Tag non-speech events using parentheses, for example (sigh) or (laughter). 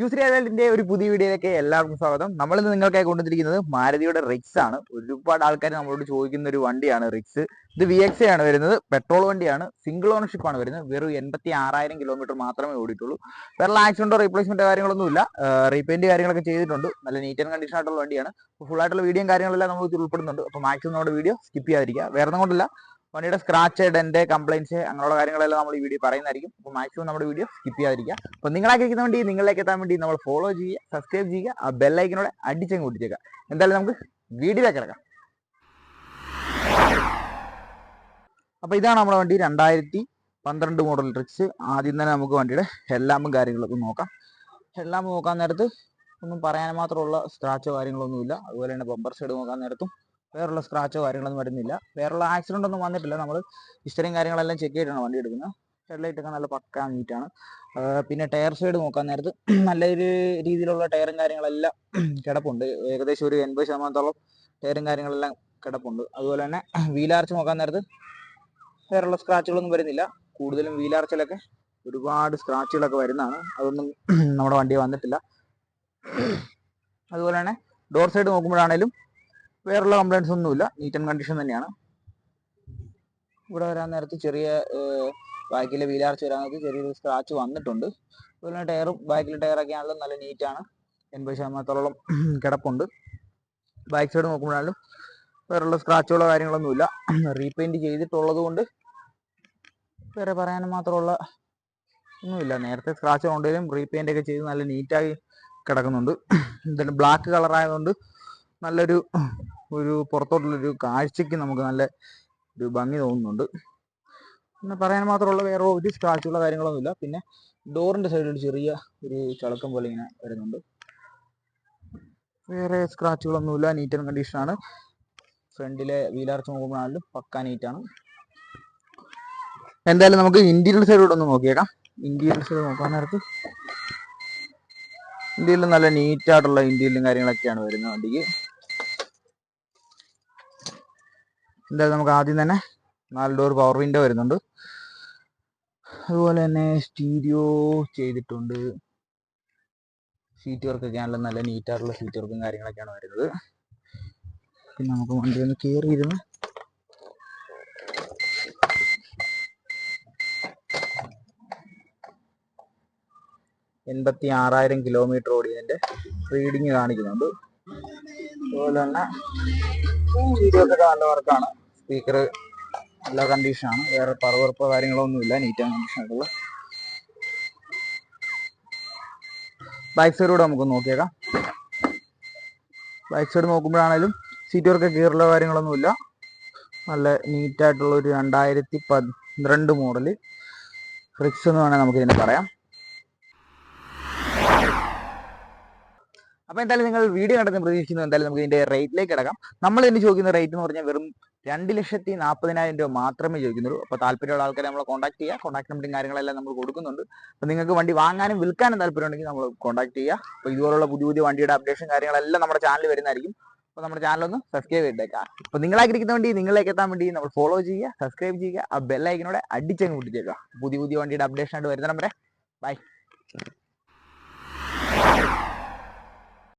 Use വേൾഡിന്റെ ഒരു പുതിയ വീഡിയോയിലേക്ക് എല്ലാവർക്കും സ്വാഗതം. നമ്മൾ ഇന്ന് നിങ്ങൾക്കായി കൊണ്ടുവന്നിരിക്കുന്നത് മാരുതിയുടെ റിക്സ് ആണ്. ഒരുപാട് ആൾക്കാർ നമ്മളോട് ചോദിക്കുന്ന ഒരു വണ്ടിയാണ് റിക്സ് ഇത് വി എക്സ് ആണ് വരുന്നത്. പെട്രോൾ വണ്ടിയാണ്. സിംഗിൾ ഓണർഷിപ്പ് ആണ് വരുന്നത്. വെറും എൺപത്തി ആറായിരം കിലോമീറ്റർ മാത്രമേ ഓടിയിട്ടുള്ളൂ. വേറെ ആക്സിഡന്റോ റീപ്ലേസ്മെന്റ് കാര്യങ്ങളൊന്നുമില്ല. റീപെയിന്റ് കാര്യങ്ങളൊക്കെ ചെയ്തിട്ടുണ്ട്. നല്ല നീറ്റ് ആൻഡ് കണ്ടീഷൻ ആയിട്ടുള്ള വണ്ടിയാണ്. ഫുൾ ആയിട്ടുള്ള വീഡിയോയും കാര്യങ്ങളെല്ലാം നമ്മൾ ഉൾപ്പെടുന്നുണ്ട്. അപ്പോൾ മാക്സിമം നമ്മുടെ വീഡിയോ സ്കിപ്പ് ചെയ്യാതിരിക്കുക. വേറെ ഒന്നും കൊണ്ടല്ല. വണ്ടിയുടെ സ്ക്രാച്ച് ഡെന്റ് കംപ്ലൈൻസ് അങ്ങനെയുള്ള കാര്യങ്ങളെല്ലാം നമ്മൾ ഈ വീഡിയോ പറയുന്നതായിരിക്കും. അപ്പോൾ മാക്സിമം നമ്മുടെ വീഡിയോ സ്കിപ്പ് ചെയ്യാതിരിക്കുക. അപ്പോൾ നിങ്ങളാഗ്രഹിക്കുന്ന വേണ്ടി നിങ്ങളിലേക്ക് എത്താൻ വേണ്ടി നമ്മൾ ഫോളോ ചെയ്യുക സബ്സ്ക്രൈബ് ചെയ്യുക ആ ബെല്ലൈക്കിനോടെ അടിച്ചങ്ങ് കൂട്ടിച്ചേക്കുക എന്തായാലും നമുക്ക് വീഡിയോ കിടക്കാം. അപ്പോൾ ഇതാണ് നമ്മുടെ വണ്ടി രണ്ടായിരത്തി പന്ത്രണ്ട് മോഡൽ ട്രിക്സ് ആദ്യം തന്നെ നമുക്ക് വണ്ടിയുടെ ഹെഡ്ലാമ്പും കാര്യങ്ങളൊക്കെ നോക്കാം. ഹെല്ലാമ്പ് നോക്കാൻ നേരത്ത് ഒന്നും പറയാൻ മാത്രമുള്ള സ്ക്രാച്ചോ കാര്യങ്ങളൊന്നുമില്ല. അതുപോലെ തന്നെ ബമ്പർ സൈഡ് നോക്കാൻ നേരത്തും വേറുള്ള സ്ക്രാച്ചോ കാര്യങ്ങളൊന്നും വരുന്നില്ല. വേറുള്ള ആക്സിഡന്റ് ഒന്നും വന്നിട്ടില്ല. നമ്മൾ ഹിസ്റ്ററിയും കാര്യങ്ങളെല്ലാം ചെക്ക് ചെയ്തിട്ടാണ് വണ്ടി എടുക്കുന്നത്. ഹെഡ്ലൈറ്റ് ഒക്കെ നല്ല പക്കാ നീറ്റാണ് പിന്നെ ടയർ സൈഡ് നോക്കാൻ നേരത്ത് (clears throat) നല്ലൊരു രീതിയിലുള്ള ടയറും കാര്യങ്ങളെല്ലാം (clears throat) കിടപ്പുണ്ട്. ഏകദേശം ഒരു എൺപത് ശതമാനത്തോളം ടയറും കാര്യങ്ങളെല്ലാം കിടപ്പുണ്ട്. അതുപോലെ തന്നെ (clears throat) വീലാർച്ച് നോക്കാൻ നേരത്ത് വേറുള്ള സ്ക്രാച്ചുകളൊന്നും വരുന്നില്ല. കൂടുതലും വീലാർച്ചിലൊക്കെ ഒരുപാട് സ്ക്രാച്ചുകളൊക്കെ വരുന്നതാണ്. അതൊന്നും നമ്മുടെ വണ്ടി വന്നിട്ടില്ല. അതുപോലെ തന്നെ ഡോർ സൈഡ് നോക്കുമ്പോഴാണേലും വേറുള്ള കംപ്ലൈൻസ് ഒന്നുമില്ല. നീറ്റ് ആൻഡ് കണ്ടീഷൻ തന്നെയാണ്. ഇവിടെ വരാൻ നേരത്ത് ചെറിയ ബാക്കിലെ വീലാർച്ച് വരാൻ നേരത്ത് ചെറിയൊരു സ്ക്രാച്ച് വന്നിട്ടുണ്ട്. അതുപോലെ ടയറും ബാക്കിലെ ടയറൊക്കെ ആണെങ്കിലും നല്ല നീറ്റാണ് എൺപത് ശതമാനത്തോളം കിടപ്പുണ്ട്. ബാക്ക് സൈഡ് നോക്കുമ്പോഴാണെങ്കിലും വേറെയുള്ള സ്ക്രാച്ചുകളോ കാര്യങ്ങളൊന്നുമില്ല റീപെയിന്റ് ചെയ്തിട്ടുള്ളത് കൊണ്ട് വേറെ പറയാൻ മാത്രമുള്ള ഒന്നുമില്ല. നേരത്തെ സ്ക്രാച്ച് ഉണ്ടെങ്കിലും റീപെയിന്റ് ഒക്കെ ചെയ്ത് നല്ല നീറ്റായി കിടക്കുന്നുണ്ട്. എന്തായാലും ബ്ലാക്ക് കളറായതുകൊണ്ട് നല്ലൊരു ഒരു പുറത്തോട്ടുള്ളൊരു കാഴ്ചയ്ക്ക് നമുക്ക് നല്ല ഒരു ഭംഗി തോന്നുന്നുണ്ട്. പിന്നെ പറയാൻ മാത്രമുള്ള വേറെ ഒരു സ്ക്രാച്ചുള്ള കാര്യങ്ങളൊന്നുമില്ല. പിന്നെ ഡോറിന്റെ സൈഡിൽ ഒരു ചെറിയ ഒരു ചളക്കം പോലെ ഇങ്ങനെ വരുന്നുണ്ട്. വേറെ സ്ക്രാച്ചുകളൊന്നുമില്ല നീറ്റ് ആൻഡ് കണ്ടീഷനാണ് ഫ്രണ്ടിലെ വീലാർച്ച് നോക്കുമ്പോഴാണെങ്കിലും പക്കാ നീറ്റാണ് എന്തായാലും നമുക്ക് ഇന്റീരിയർ സൈഡിലൂടെ ഒന്ന് നോക്കിയേക്കാം. ഇന്റീരിയർ സൈഡ് നോക്കാൻ നേരത്ത് ഇന്ത്യയിൽ നല്ല നീറ്റായിട്ടുള്ള ഇന്ത്യയിലും കാര്യങ്ങളൊക്കെയാണ് വരുന്നത് വണ്ടിക്ക്. എന്തായാലും നമുക്ക് ആദ്യം തന്നെ നാല് ഡോർ പവർ വിൻഡോ വരുന്നുണ്ട്. അതുപോലെ തന്നെ സ്റ്റീരിയോ ചെയ്തിട്ടുണ്ട്. സീറ്റ് വർക്കൊക്കെ ആണല്ലോ നല്ല നീറ്റായിട്ടുള്ള സീറ്റ് വർക്കും കാര്യങ്ങളൊക്കെയാണ് വരുന്നത്. പിന്നെ നമുക്ക് വണ്ടി ഒന്ന് കയറിയിരുന്ന് എൺപത്തി ആറായിരം കിലോമീറ്റർ ഓടിയതിന്റെ റീഡിങ് കാണിക്കുന്നുണ്ട്. അതുപോലെ തന്നെ വീഡിയോ ഒക്കെ നല്ല വർക്കാണ് സ്പീക്കർ നല്ല കണ്ടീഷനാണ് വേറെ പറവറപ്പോ കാര്യങ്ങളൊന്നുമില്ല നീറ്റ് ആൻഡ് കണ്ടീഷൻ ആയിട്ടുള്ള ബാക്ക് സൈഡിലൂടെ നമുക്ക് നോക്കിയേക്കാം. ബാക്ക് സൈഡ് നോക്കുമ്പോഴാണേലും സീറ്റ് വർക്ക് കീറുള്ള കാര്യങ്ങളൊന്നുമില്ല നല്ല നീറ്റായിട്ടുള്ള ഒരു രണ്ടായിരത്തി പന്ത്രണ്ട് മോഡൽ ഫ്രിക്സ് എന്ന് വേണമെങ്കിൽ നമുക്ക് ഇതിനെ പറയാം. അപ്പൊ എന്തായാലും നിങ്ങൾ വീഡിയോ കണ്ടെന്ന് പ്രതീക്ഷിക്കുന്നു. എന്തായാലും നമുക്ക് ഇതിന്റെ റേറ്റിലേക്ക് കിടക്കാം. നമ്മൾ ഇതിന് ചോദിക്കുന്ന റേറ്റ് എന്ന് പറഞ്ഞാൽ വെറും രണ്ട് ലക്ഷത്തി നാൽപ്പതിനായിരം രൂപ മാത്രമേ ചോദിക്കുന്നുള്ളൂ. അപ്പോൾ താല്പര്യമുള്ള ആൾക്കാരെ നമ്മൾ കോൺടാക്ട് ചെയ്യുക കോൺടാക്ട് നമ്പറും കാര്യങ്ങളെല്ലാം നമ്മൾ കൊടുക്കുന്നുണ്ട്. അപ്പോൾ നിങ്ങൾക്ക് വണ്ടി വാങ്ങാനും വിൽക്കാനും താല്പര്യമുണ്ടെങ്കിൽ നമ്മൾ കോൺടാക്ട് ചെയ്യുക അപ്പോൾ ഇതുപോലുള്ള പുതിയ പുതിയ വണ്ടിയുടെ അപ്ഡേഷൻ കാര്യങ്ങളെല്ലാം നമ്മുടെ ചാനൽ വരുന്നതായിരിക്കും. അപ്പോൾ നമ്മുടെ ചാനൽ ഒന്ന് സബ്സ്ക്രൈബ് ചെയ്തേക്കാം. അപ്പോൾ ആഗ്രഹിക്കുന്ന വേണ്ടി നിങ്ങളിലേക്ക് എത്താൻ വേണ്ടി നമ്മൾ ഫോളോ ചെയ്യുക സബ്സ്ക്രൈബ് ചെയ്യുക ആ ബെല്ലൈക്കിനോടെ അടിച്ചങ്ങ് കൂട്ടിച്ചേക്കുക പുതിയ പുതിയ വണ്ടിയുടെ അപ്ഡേഷൻ ആയിട്ട് വരുന്ന നമ്പറെ ബൈ